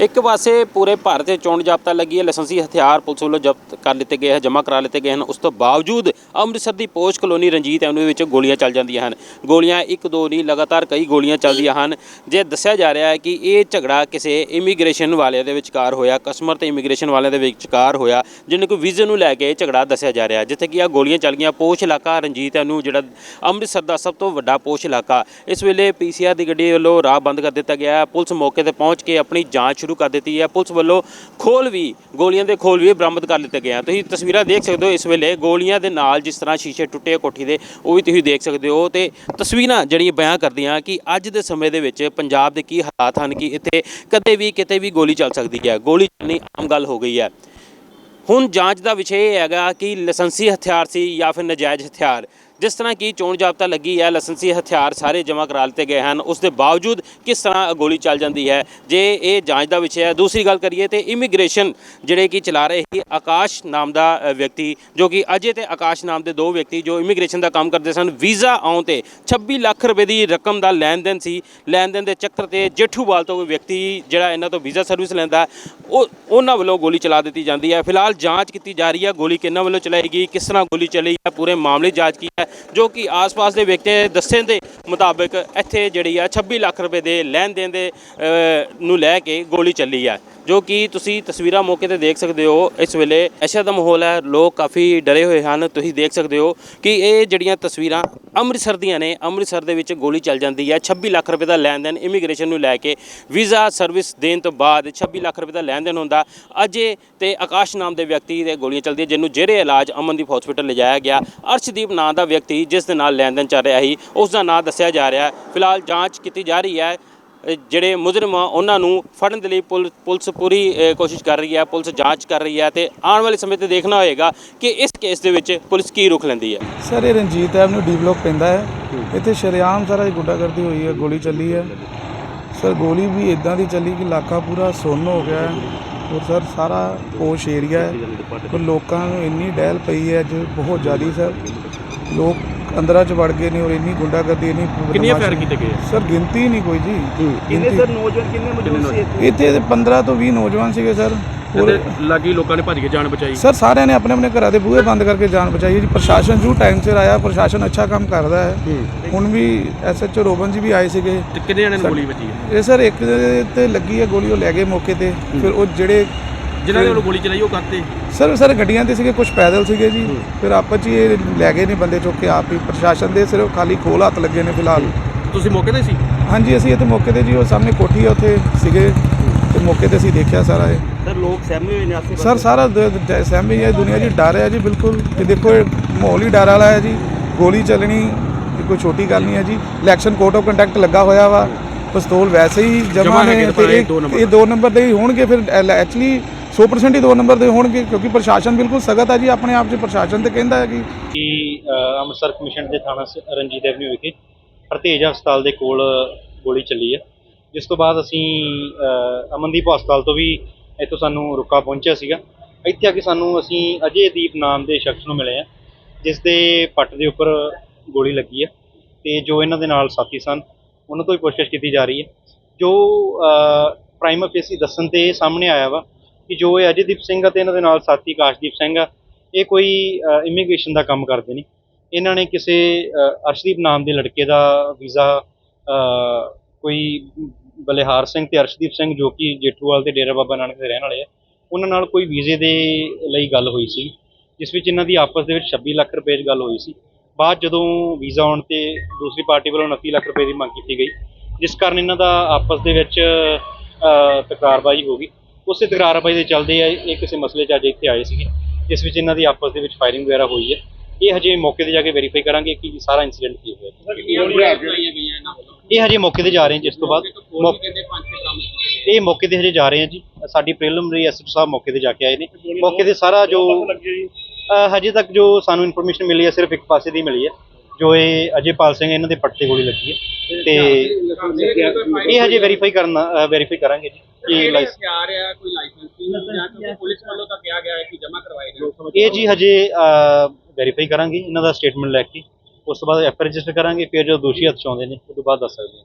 ਇੱਕ ਪਾਸੇ ਪੂਰੇ ਭਾਰਤ 'ਚ ਚੋਣ ਜਾਬਤਾ ਲੱਗੀ ਹੈ, ਲਾਇਸੈਂਸੀ ਹਥਿਆਰ ਪੁਲਿਸ ਵੱਲੋਂ ਜ਼ਬਤ ਕਰ ਲਿੱਤੇ ਗਏ ਹਨ, ਜਮ੍ਹਾਂ ਕਰਾ ਲਿੱਤੇ ਗਏ ਹਨ। ਉਸ ਤੋਂ ਬਾਵਜੂਦ ਅੰਮ੍ਰਿਤਸਰ ਦੀ ਪੋਸ਼ ਕਲੋਨੀ ਰਣਜੀਤ ਐਵਨਿਊ ਵਿੱਚ ਗੋਲੀਆਂ ਚੱਲ ਜਾਂਦੀਆਂ ਹਨ। ਗੋਲੀਆਂ ਇੱਕ, ਦੋ ਨਹੀਂ, ਲਗਾਤਾਰ ਕਈ ਗੋਲੀਆਂ ਚੱਲਦੀਆਂ ਹਨ। ਜੇ ਦੱਸਿਆ ਜਾ ਰਿਹਾ ਹੈ ਕਿ ਇਹ ਝਗੜਾ ਕਿਸੇ ਇਮੀਗ੍ਰੇਸ਼ਨ ਵਾਲਿਆਂ ਦੇ ਵਿਚਕਾਰ ਹੋਇਆ ਕਸਟਮਰ ਤੇ ਇਮੀਗ੍ਰੇਸ਼ਨ ਵਾਲਿਆਂ ਦੇ ਵਿਚਕਾਰ ਹੋਇਆ, ਜਿਹਨੂੰ ਕੋਈ ਵੀਜ਼ੇ ਨੂੰ ਲੈ ਕੇ ਇਹ ਝਗੜਾ ਦੱਸਿਆ ਜਾ ਰਿਹਾ ਜਿੱਥੇ ਕਿ ਆ ਗੋਲੀਆਂ ਚੱਲ ਗਈਆਂ, ਪੋਸ਼ ਇਲਾਕਾ ਰਣਜੀਤ ਐਵਨਿਊ, ਜਿਹੜਾ ਅੰਮ੍ਰਿਤਸਰ ਦਾ ਸਭ ਤੋਂ ਵੱਡਾ ਪੋਸ਼ ਇਲਾਕਾ। ਇਸ ਵੇਲੇ ਪੀਸੀਆਰ ਦੀ ਗੱਡੀ ਵੱਲੋਂ ਰਾਹ ਬੰਦ ਕਰ ਦਿੱਤਾ ਗਿਆ ਪੁਲਿਸ ਮੌਕੇ ਤੇ ਪਹੁੰਚ ਕੇ ਆਪਣੀ ਜਾਂਚ ਸ਼ੁਰੂ ਕਰ ਦਿੱਤੀ ਹੈ। ਪੁਲਿਸ ਵੱਲੋਂ ਖੋਲ ਵੀ, ਗੋਲੀਆਂ ਦੇ ਖੋਲ ਵੀ ਬਰਾਮਦ ਕਰ ਲਿੱਤੇ ਗਏ ਹਨ ਤੁਸੀਂ ਤਸਵੀਰਾਂ ਦੇਖ ਸਕਦੇ ਹੋ ਇਸ ਵੇਲੇ ਗੋਲੀਆਂ ਦੇ ਨਾਲ ਜਿਸ ਤਰ੍ਹਾਂ ਸ਼ੀਸ਼ੇ ਟੁੱਟੇ ਕੋਠੀ ਦੇ, ਉਹ ਵੀ ਤੁਸੀਂ ਦੇਖ ਸਕਦੇ ਹੋ। ਤੇ ਤਸਵੀਰਾਂ ਜਿਹੜੀਆਂ ਬਿਆਨ ਕਰਦੀਆਂ ਕਿ ਅੱਜ ਦੇ ਸਮੇਂ ਦੇ ਵਿੱਚ ਪੰਜਾਬ ਦੇ ਕੀ ਹਾਲਾਤ ਹਨ ਕਿ ਇੱਥੇ ਕਦੇ ਵੀ ਕਿਤੇ ਵੀ ਗੋਲੀ ਚੱਲ ਸਕਦੀ ਹੈ। ਗੋਲੀ ਚੱਲਣੀ ਆਮ ਗੱਲ ਹੋ ਗਈ ਹੈ। ਹੁਣ ਜਾਂਚ ਦਾ ਵਿਸ਼ੇ ਇਹ ਹੈਗਾ ਕਿ ਲਾਇਸੈਂਸੀ ਹਥਿਆਰ ਸੀ ਜਾਂ ਫਿਰ ਨਜਾਇਜ਼ ਹਥਿਆਰ। ਜਿਸ ਤਰ੍ਹਾਂ ਕਿ ਚੋਣ ਜਾਬਤਾ ਲੱਗੀ ਹੈ, ਲਾਇਸੈਂਸੀ ਹਥਿਆਰ ਸਾਰੇ ਜਮ੍ਹਾਂ ਕਰਾ ਲਿੱਤੇ ਗਏ ਹਨ, ਉਸ ਦੇ ਬਾਵਜੂਦ ਕਿਸ ਤਰ੍ਹਾਂ ਗੋਲੀ ਚੱਲ ਜਾਂਦੀ ਹੈ, ਜੇ ਇਹ ਜਾਂਚ ਦਾ ਵਿਸ਼ਾ ਹੈ। ਦੂਸਰੀ ਗੱਲ ਕਰੀਏ ਤੇ ਇਮੀਗ੍ਰੇਸ਼ਨ ਜਿਹੜੇ ਕਿ ਚਲਾ ਰਹੇ ਸੀ, ਆਕਾਸ਼ ਨਾਮ ਦਾ ਵਿਅਕਤੀ, ਜੋ ਕਿ ਅਜੇ ਤੇ ਆਕਾਸ਼ ਨਾਮ ਦੇ ਦੋ ਵਿਅਕਤੀ ਜੋ ਇਮੀਗ੍ਰੇਸ਼ਨ ਦਾ ਕੰਮ ਕਰਦੇ ਸਨ, ਵੀਜ਼ਾ ਆਉਣ ਤੇ 26 ਲੱਖ ਰੁਪਏ ਦੀ ਰਕਮ ਦਾ ਲੈਣ ਦੇਣ ਸੀ। ਲੈਣ ਦੇਣ ਦੇ ਚੱਕਰ ਤੇ ਜੇਠੂਵਾਲ ਤੋਂ ਕੋਈ ਵਿਅਕਤੀ ਜਿਹੜਾ ਇਹਨਾਂ ਤੋਂ ਵੀਜ਼ਾ ਸਰਵਿਸ ਲੈਂਦਾ, ਉਹ, ਉਹਨਾਂ ਵੱਲੋਂ ਗੋਲੀ ਚਲਾ ਦਿੱਤੀ ਜਾਂਦੀ ਹੈ। ਫਿਲਹਾਲ ਜਾਂਚ ਕੀਤੀ ਜਾ ਰਹੀ ਹੈ, ਗੋਲੀ ਕਿਹਨਾਂ ਵੱਲੋਂ ਚਲਾਈ ਗਈ, ਕਿਸ ਤਰ੍ਹਾਂ ਗੋਲੀ ਚਲੀ ਹੈ, ਪੂਰੇ ਮਾਮਲੇ ਜਾਂਚ ਕੀ ਹੈ ਜੋ ਕਿ ਆਸ-ਪਾਸ ਦੇ ਵਿਅਕਤੀਆਂ ਦੇ ਦੱਸਣ ਦੇ ਮੁਤਾਬਕ ਇੱਥੇ ਜਿਹੜੀ ਆ 26 ਲੱਖ ਰੁਪਏ ਦੇ ਲੈਣ ਦੇਣ ਦੇ ਅ, ਨੂੰ ਲੈ ਕੇ ਗੋਲੀ ਚੱਲੀ ਹੈ ਜੋ ਕਿ ਤੁਸੀਂ ਤਸਵੀਰਾਂ ਮੌਕੇ ਤੇ ਦੇਖ ਸਕਦੇ ਹੋ, ਇਸ ਵੇਲੇ ਐਸਾ ਦਾ ਮਾਹੌਲ ਹੈ, ਲੋਕ ਕਾਫੀ ਡਰੇ ਹੋਏ ਹਨ। ਤੁਸੀਂ ਦੇਖ ਸਕਦੇ ਹੋ ਕਿ ਇਹ ਜਿਹੜੀਆਂ ਤਸਵੀਰਾਂ ਅੰਮ੍ਰਿਤਸਰ ਦੀਆਂ ਨੇ, ਅੰਮ੍ਰਿਤਸਰ ਦੇ ਵਿੱਚ ਗੋਲੀ ਚੱਲ ਜਾਂਦੀ ਹੈ। 26 ਲੱਖ ਰੁਪਏ ਦਾ ਲੈਣ ਦੇਣ ਇਮੀਗ੍ਰੇਸ਼ਨ ਨੂੰ ਲੈ ਕੇ ਵੀਜ਼ਾ ਸਰਵਿਸ ਦੇਣ ਤੋਂ ਬਾਅਦ 26 ਲੱਖ ਰੁਪਏ ਦਾ ਲੈਣ ਦੇਣ ਹੁੰਦਾ। ਅਜੇ ਤੇ ਆਕਾਸ਼ ਨਾਮ ਦੇ ਵਿਅਕਤੀ ਦੇ ਗੋਲੀਆਂ ਚੱਲਦੀਆਂ, ਜਿਹਨੂੰ ਜਿਹੜੇ ਇਲਾਜ ਅਮਨਦੀਪ ਹਸਪੀਟਲ ਲਿਜਾਇਆ ਗਿਆ। ਅਰਸ਼ਦੀਪ ਨਾਂ ਦਾ ਵਿਅਕਤੀ ਜਿਸ ਦੇ ਨਾਲ ਲੈਣ ਦੇਣ ਚੱਲ ਰਿਹਾ ਸੀ, ਉਸ ਦਾ ਨਾਂ ਦੱਸਿਆ ਜਾ ਰਿਹਾ ਫਿਲਹਾਲ ਜਾਂਚ ਕੀਤੀ ਜਾ ਰਹੀ ਹੈ। ਜਿਹੜੇ ਮੁਜਰਮ ਆ ਉਹਨਾਂ ਨੂੰ ਫੜਨ ਦੇ ਲਈ ਪੁਲ- ਪੁਲਿਸ ਪੂਰੀ ਅ, ਕੋਸ਼ਿਸ਼ ਕਰ ਰਹੀ ਹੈ ਪੁਲਿਸ ਜਾਂਚ ਕਰ ਰਹੀ ਹੈ ਤੇ ਆਉਣ ਵਾਲੇ ਸਮੇਂ ਤੇ ਦੇਖਣਾ ਹੋਏਗਾ ਕਿ ਇਸ ਕੇਸ ਦੇ ਵਿੱਚ ਪੁਲਿਸ ਕੀ ਰੁਖ ਲੈਂਦੀ ਹੈ। ਸਰ ਇਹ ਰਣਜੀਤ ਐਵਨਿਊ ਡੀ ਬਲੋਕ ਪੈਂਦਾ ਹੈ। ਇੱਥੇ ਸ਼ਰੇਆਮ ਸਾਰਾ ਇਹ ਗੁੰਡਾਗਰਦੀ ਹੋਈ ਹੈ ਗੋਲੀ ਚੱਲੀ ਹੈ। ਸਰ ਗੋਲੀ ਵੀ ਇਦਾਂ ਦੀ ਚੱਲੀ ਕਿ ਇਲਾਕਾ ਪੂਰਾ ਸੁੰਨ ਹੋ ਗਿਆ ਹੈ ਔਰ ਸਰ ਸਾਰਾ ਪੋਸ਼ ਏਰੀਆ ਹੈ। ਔਰ ਲੋਕਾਂ ਨੂੰ ਇੰਨੀ ਡਹਿਲ ਪਈ ਹੈ ਅੱਜ ਬਹੁਤ ਜ਼ਿਆਦੀ ਸਰ। ਲੋਕ ਅੰਦਰਾਂ ਚ ਵੜ ਗਏ ਨੇ ਔਰ ਇੰਨੀ ਗੁੰਡਾਗਰਦੀ ਇੰਨੀ ਕਿੰਨੀਆਂ ਫਾਇਰ ਕੀਤੇ ਗਏ? ਸਰ ਗਿਣਤੀ ਨਹੀਂ ਕੋਈ ਜੀ। ਕਿੰਨੇ ਸਰ? ਨੌਜਵਾਨ ਕਿੰਨੇ ਮੌਜੂਦ ਸੀ ਇੱਥੇ? ਇੱਥੇ ਤੇ 15 ਤੋਂ 20 ਨੌਜਵਾਨ ਸੀਗੇ ਸਰ। ਪੂਰੇ ਲੱਗੀ ਲੋਕਾਂ ਨੇ ਭੱਜ ਕੇ ਜਾਨ ਬਚਾਈ। ਸਰ ਸਾਰਿਆਂ ਨੇ ਆਪਣੇ ਆਪਣੇ ਘਰਾਂ ਦੇ ਬੂਹੇ ਬੰਦ ਕਰਕੇ ਜਾਨ ਬਚਾਈ ਹੈ ਜੀ। ਪ੍ਰਸ਼ਾਸਨ ਜੂ ਟਾਈਮ ਸਿਰ ਆਇਆ ਪ੍ਰਸ਼ਾਸਨ ਅੱਛਾ ਕੰਮ ਕਰਦਾ ਹੈ। ਹੁਣ ਵੀ ਐਸਐਚਓ ਰੋਬਨ ਜੀ ਵੀ ਆਏ ਸੀਗੇ। ਤੇ ਕਿੰਨੇ ਜਣਿਆਂ ਨੂੰ ਗੋਲੀ ਵੱਜੀ ਹੈ? ਇਹ ਸਰ ਇੱਕ ਦੇ ਤੇ ਲੱਗੀ ਹੈ ਗੋਲੀ ਉਹ ਲੈ ਗਏ ਮੌਕੇ ਤੇ। ਫਿਰ ਉਹ ਜਿਹੜੇ ਜਿਨ੍ਹਾਂ ਨੇ ਉਹਨੂੰ ਗੋਲੀ ਚਲਾਈ ਉਹ ਕਰਤੇ ਸਰ ਸਰ ਗੱਡੀਆਂ ਤੇ ਸੀਗੇ ਕੁਝ ਪੈਦਲ ਸੀਗੇ ਜੀ। ਫਿਰ ਆਪਸ 'ਚ ਹੀ ਇਹ ਲੈ ਗਏ ਨੇ ਬੰਦੇ ਚੁੱਕ ਕੇ ਆਪ ਹੀ। ਪ੍ਰਸ਼ਾਸਨ ਦੇ ਸਿਰਫ ਖਾਲੀ ਖੋਲ ਹੱਥ ਲੱਗੇ ਨੇ ਫਿਲਹਾਲ। ਤੁਸੀਂ ਮੌਕੇ ਤੇ ਸੀ? ਹਾਂਜੀ ਅਸੀਂ ਇੱਥੇ ਮੌਕੇ ਤੇ ਜੀ ਉਹ ਸਾਹਮਣੇ ਕੋਠੀ ਹੈ ਉੱਥੇ ਸੀਗੇ। ਤੇ ਮੌਕੇ ਤੇ ਅਸੀਂ ਦੇਖਿਆ ਸਾਰਾ ਇਹ। ਸਰ ਲੋਕ ਸਹਿਮੇ ਹੋਏ ਨੇ ਆਸੇ ਸਰ ਸਾਰਾ ਦ- ਦ- ਸਹਿਮੀ ਹੈ ਦੁਨੀਆ ਜੀ ਡਰ ਹੈ ਜੀ ਬਿਲਕੁਲ। ਤੇ ਦੇਖੋ ਇਹ ਮਾਹੌਲ ਹੀ ਡਰ ਵਾਲਾ ਹੈ ਜੀ। ਗੋਲੀ ਚੱਲਣੀ ਇਹ ਕੋਈ ਛੋਟੀ ਗੱਲ ਨਹੀਂ ਹੈ ਜੀ। ਇਲੈਕਸ਼ਨ ਕੋਡ ਆਫ ਕੰਡਕਟ ਲੱਗਾ ਹੋਇਆ ਵਾ। ਪਿਸਤੌਲ ਵੈਸੇ ਹੀ ਜਮਾ ਜਮਾਂ ਨੇ ਹੈਗੇ ਤੇ ਪਰ ਇਹ ਇਹ ਦੋ ਨੰਬਰ ਇਹ ਦੋ। ਨੰਬਰ ਦੇ ਹੀ ਹੋਣਗੇ। ਫਿਰ ਐਕਚੁਅਲੀ 100% ਹੀ ਦੋ ਨੰਬਰ ਦੇ ਹੋਣਗੇ ਕਿਉਂਕਿ ਪ੍ਰਸ਼ਾਸਨ ਬਿਲਕੁਲ ਸਖਤ ਹੈ ਜੀ ਆਪਣੇ ਆਪ 'ਚ ਪ੍ਰਸ਼ਾਸਨ ਤੇ ਕਹਿੰਦਾ ਹੈ ਕਿ ਕਿ ਅ, ਅੰਮ੍ਰਿਤਸਰ ਕਮਿਸ਼ਨ ਦੇ ਥਾਣਾ ਸ- ਰਣਜੀਤ ਐਵਨਿਊ ਵਿਖੇ ਹਰਤੇਜ ਹਸਪਤਾਲ ਦੇ ਕੋਲ ਗੋਲੀ ਚੱਲੀ ਹੈ। ਜਿਸ ਤੋਂ ਬਾਅਦ ਅਸੀਂ ਅ, ਅਮਨਦੀਪ ਹਸਪਤਾਲ ਤੋਂ ਵੀ ਇੱਥੋਂ ਸਾਨੂੰ ਰੁਕਾ ਪਹੁੰਚਿਆ ਸੀਗਾ। ਇੱਥੇ ਆ ਕੇ ਸਾਨੂੰ ਅਸੀਂ ਅਜੇ ਦੀਪ ਨਾਮ ਦੇ ਸ਼ਖਸ ਨੂੰ ਮਿਲੇ ਆ ਜਿਸ ਦੇ ਪੱਟ ਦੇ ਉੱਪਰ ਗੋਲੀ ਲੱਗੀ ਹੈ ਤੇ ਜੋ ਇਹਨਾਂ ਦੇ ਨਾਲ ਸਾਥੀ ਸਨ ਉਹਨਾਂ ਤੋਂ ਵੀ ਪੁੱਛਗਿੱਛ ਕੀਤੀ ਜਾ ਰਹੀ ਹੈ। ਜੋ ਪ੍ਰਾਈਮ ਫੇਸੀ ਦੱਸਣ ਤੇ ਸਾਹਮਣੇ ਆਇਆ ਵਾ ਕਿ ਜੋ ਇਹ ਅਜੇਦੀਪ ਸਿੰਘ ਅਤੇ ਇਹਨਾਂ ਦੇ ਨਾਲ ਸਾਥੀ ਕਾਸ਼ਦੀਪ ਸਿੰਘ ਆ, ਇਹ ਕੋਈ ਇਮੀਗ੍ਰੇਸ਼ਨ ਦਾ ਕੰਮ ਕਰਦੇ ਨੇ। ਇਹਨਾਂ ਨੇ ਕਿਸੇ ਅਰਸ਼ਦੀਪ ਨਾਮ ਦੇ ਲੜਕੇ ਦਾ ਵੀਜ਼ਾ ਕੋਈ ਬਲਿਹਾਰ ਸਿੰਘ ਤੇ ਅਰਸ਼ਦੀਪ ਸਿੰਘ ਜੋ ਕਿ ਜੇਠੂਵਾਲ ਤੇ ਡੇਰਾ ਬਾਬਾ ਨਾਨਕ ਦੇ ਰਹਿਣ ਵਾਲੇ ਆ, ਉਹਨਾਂ ਨਾਲ ਕੋਈ ਵੀਜ਼ੇ ਦੇ ਲਈ ਗੱਲ ਹੋਈ ਸੀ, ਜਿਸ ਵਿੱਚ ਇਹਨਾਂ ਦੀ ਆਪਸ ਦੇ ਵਿੱਚ 26 ਲੱਖ ਰੁਪਏ ਦੀ ਗੱਲ ਹੋਈ ਸੀ। ਬਾਅਦ ਜਦੋਂ ਵੀਜ਼ਾ ਆਉਣ ਤੇ ਦੂਸਰੀ ਪਾਰਟੀ ਵੱਲੋਂ 29 ਲੱਖ ਰੁਪਏ ਦੀ ਮੰਗ ਕੀਤੀ ਗਈ, ਜਿਸ ਕਾਰਨ ਇਹਨਾਂ ਦਾ ਆਪਸ ਦੇ ਵਿੱਚ ਤਕਰਾਰਬਾਜ਼ੀ ਹੋ ਗਈ। ਉਸੇ ਤਕਰਾਰਬਾਜ਼ੀ ਦੇ ਚੱਲਦੇ ਆ ਇਹ ਕਿਸੇ ਮਸਲੇ 'ਚ ਅੱਜ ਇੱਥੇ ਆਏ ਸੀਗੇ। ਜਿਸ ਵਿੱਚ ਇਹਨਾਂ ਦੀ ਆਪਸ ਦੇ ਵਿੱਚ ਫਾਇਰਿੰਗ ਵਗੈਰਾ ਹੋਈ ਹੈ। ਇਹ ਹਜੇ ਮੌਕੇ ਤੇ ਜਾ ਕੇ ਵੈਰੀਫਾਈ ਕਰਾਂਗੇ ਕਿ ਸਾਰਾ ਇਨਸੀਡੈਂਟ ਕੀ ਹੋਇਆ। ਇਹ ਹਜੇ ਮੌਕੇ ਤੇ ਜਾ ਰਹੇ ਹਾਂ ਜਿਸ ਤੋਂ ਬਾਅਦ। ਇਹ ਮੌਕੇ ਤੇ ਹਜੇ ਜਾ ਰਹੇ ਹਾਂ ਜੀ। ਸਾਡੀ ਪ੍ਰੀਲਿਮਿਨਰੀ ਐਸਐਚਓ ਸਾਹਿਬ ਮੌਕੇ ਤੇ ਜਾ ਕੇ ਆਏ ਨੇ। ਮੌਕੇ ਤੇ ਸਾਰਾ ਜੋ ਹਜੇ ਤੱਕ ਜੋ ਸਾਨੂੰ ਇਨਫੋਰਮੇਸ਼ਨ ਮਿਲੀ ਹੈ ਸਿਰਫ ਇੱਕ ਪਾਸੇ ਦੀ ਮਿਲੀ ਹੈ। ਜੋ ਇਹ ਅਜੇਪਾਲ ਸਿੰਘ ਇਹਨਾਂ ਦੇ ਪੱਟ ਤੇ ਗੋਲੀ ਲੱਗੀ ਹੈ ਤੇ ਇਹ ਹਜੇ ਵੈਰੀਫਾਈ ਕਰਨਾ ਵੈਰੀਫਾਈ ਕਰਾਂਗੇ ਜੀ ਕਿ ਹਥਿਆਰ ਆ ਕੋਈ ਲਾਇਸੈਂਸ ਨਹੀਂ ਜਾਂ ਕਿਉਂਕਿ ਪੁਲਿਸ ਵੱਲੋਂ ਤਾਂ ਕਿਹਾ ਗਿਆ ਹੈ ਕਿ ਜਮ੍ਹਾਂ ਕਰਵਾਏ ਗਏ ਇਹ ਜੀ ਹਜੇ ਵੈਰੀਫਾਈ ਕਰਾਂਗੇ ਇਹਨਾਂ ਦਾ ਸਟੇਟਮੈਂਟ ਲੈ ਕੇ ਉਸ ਤੋਂ ਬਾਅਦ ਐਫ ਰਜਿਸਟਰ ਕਰਾਂਗੇ ਫਿਰ ਜਦੋਂ ਦੋਸ਼ੀ ਹੱਥ 'ਚ ਆਉਂਦੇ ਨੇ ਉਸ ਤੋਂ ਬਾਅਦ ਦੱਸ ਸਕਦੇ ਹਾਂ।